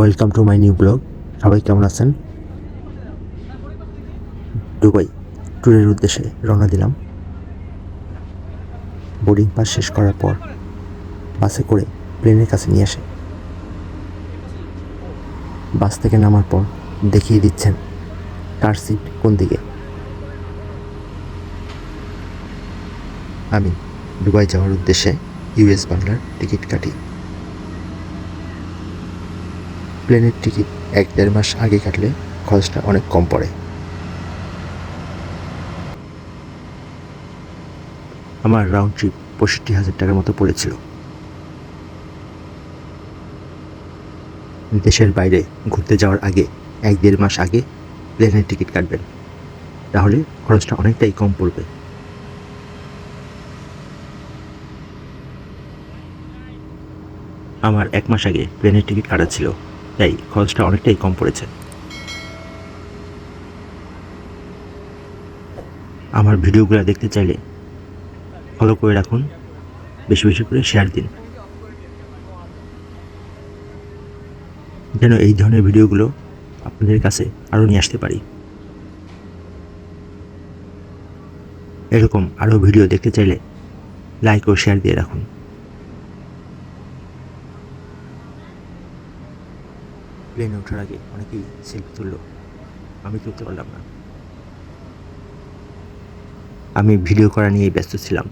Welcome to my new blog সবাই কেমন আছেন? দুবাই, ট্যুরের উদ্দেশ্যে রওনা দিলাম। বোর্ডিং পাস শেষ করার পর বাসে করে প্লেনের কাছে নিয়ে আসে। বাস থেকে নামার পর দেখিয়ে দিচ্ছেন কার সিট কোন দিকে? আমি দুবাই যাওয়ার উদ্দেশ্যে ইউএস বাংলার টিকিট কাটি। প্লেনের টিকিট এক দেড় মাস আগে কাটলে খরচটা অনেক কম পড়ে। আমার রাউন্ড ট্রিপ পঁয়ষট্টি হাজার টাকার মতো পড়েছিল। দেশের বাইরে ঘুরতে যাওয়ার আগে এক দেড় মাস আগে প্লেনের টিকিট কাটবেন। তাহলে খরচটা অনেকটাই কম পড়বে। আমার এক মাস আগে প্লেনের টিকিট কাটা ছিল। তাই খরচটা অনেকটাই কম পড়েছে। আমার ভিডিওগুলো দেখতে চাইলে ফলো করে রাখুন। বেশি বেশি করে শেয়ার দিন। যেন এই ধরনের ভিডিওগুলো আপনাদের কাছে আরও নিয়ে আসতে পারি। এরকম আরও ভিডিও দেখতে চাইলে লাইক ও শেয়ার দিয়ে রাখুন। প্লেনে ওঠার আগে অনেকেই সেলফি তুললো। আমি তুলতে পারলাম না। আমি ভিডিও করা নিয়ে ব্যস্ত ছিলাম।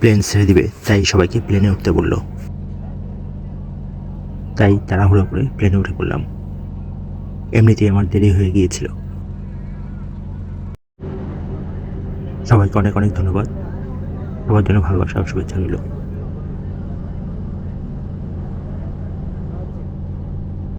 প্লেন ছেড়ে দিবে, তাই সবাইকে প্লেনে উঠতে বলল। তাই তাড়াহুড়ো করে প্লেনে উঠে পড়লাম। এমনিতেই আমার দেরি হয়ে গিয়েছিল। সবাইকে অনেক অনেক ধন্যবাদ। সবার জন্য ভালোবাসা শুভেচ্ছা রইল।